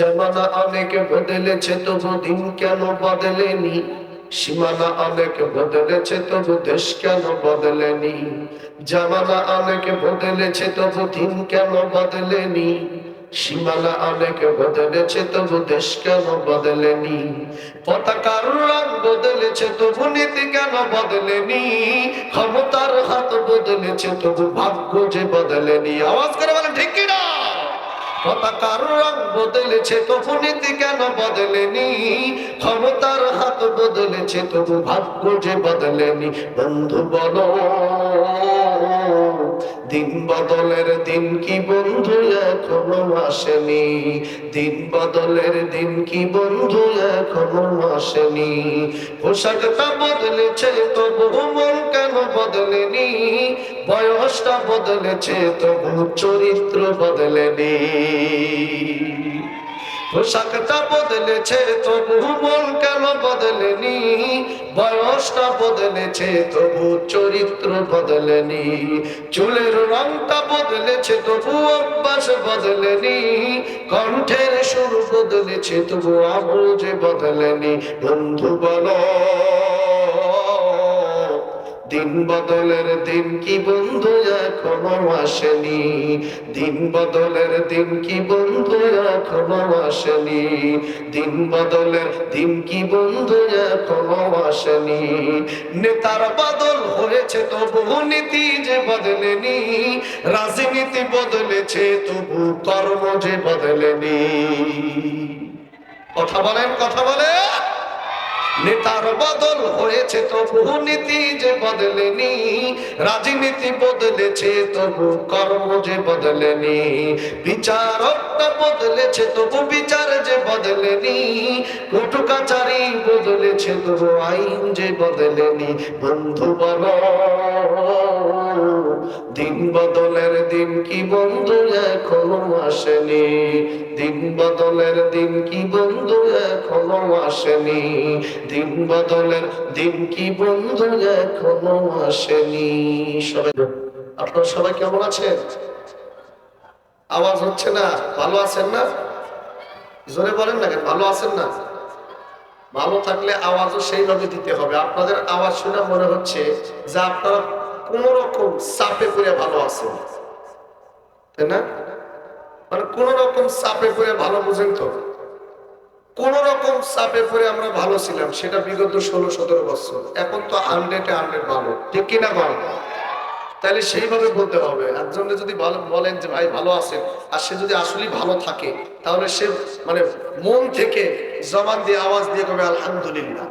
জামানা অনেক বদলেছে, তবু দিন কেন বদলেনি? সীমানা অনেক বদলেছে, তবু দেশ কেন বদলেনি? জামানা অনেক বদলেছে, তবু দিন কেন বদলেনি? সীমানা অনেক বদলেছে, তবু দেশ কেন বদলেনি? পতাকার রং বদলেছে, তবু নীতি কেন বদলেনি? ক্ষমতার হাত বদলেছে, তবু ভাগ্য যে বদলেনি। আওয়াজ করে বলেন, ঠিক কিনা পতাকার রং বদলেছে, তবু নীতি কেন বদলেনি? ক্ষমতার হাত বদলেছে, তবু ভাগ্য যে বদলেনি। বন্ধু বলো, দিন বদলের দিন কি বন্ধু এখনও আসেনি? দিন বদলের দিন কি বন্ধু এখনও আসেনি? পোশাকটা বদলেছে তবু মন বয়সটা বদলেছে, তবু চরিত্র বদলেনি। পোশাকটা বদলেছে, তবু মন কেন বদলেনি? বয়সটা বদলেছে, তবু চরিত্র বদলেনি। চুলের রংটা বদলেছে, তবু অভ্যাস বদলেনি। কণ্ঠের সুর বদলেছে, তবু আমল যে বদলেনি। বন্ধু বলো। দিন বদলের দিন কি বন্ধু এখনও আসেনি? দিন বদলের দিন কি বন্ধু এখনও আসেনি? দিন বদলের দিন কি বন্ধু এখনও আসেনি? নেতার বদল হয়েছে তবু নীতি যে বদলেনি। রাজনীতি বদলেছে তবু কর্ম যে বদলেনি। কথা বলেন কথা বলেন। নেতার বদল হয়েছে, তবু নীতি যে বদলেনি, রাজনীতি বদলেছে, তবু কর্ম যে বদলেনি, বিচারকটা বদলেছে, তবু বিচার যে বদলেনি কোর্টু কাচারি বদলেছে, তবু আইন যে বদলেনি, বন্ধু বল, দিন বদলের দিন কি বন্ধু এখনও আসেনি, দিন বদলের দিন কি বন্ধু এখনও আসেনি দিন বদলের দিন কি বন্ধু এখনও আসেনি? সবাই আপনারা সবাই কেমন আছেন? আওয়াজ হচ্ছে না? ভালো আছেন না? জোরে বলেন না ভালো আছেন না? ভালো থাকলে আওয়াজও সেইভাবে দিতে হবে। আপনাদের আওয়াজ শুনে মনে হচ্ছে যে আপনারা কোন রকম চাপে পড়ে ভালো আছেন। তাই না? মানে কোন রকম চাপে পড়ে ভালো বুঝেন তো? কোন রকম চাপে পড়ে আমরা ভালো ছিলাম, সেটা বিগত ষোলো, সতেরো বছর। এখন তো হান্ড্রেডে হান্ড্রেড ভালো। ঠিক কিনা ভালো তাহলে সেইভাবে বলতে হবে। একজন যদি বলেন যে, ভাই, ভালো আছে আর সে যদি আসলেই ভালো থাকে, তাহলে সে মানে মন থেকে জবান দিয়ে আওয়াজ দিয়ে কবে, আলহামদুলিল্লাহ।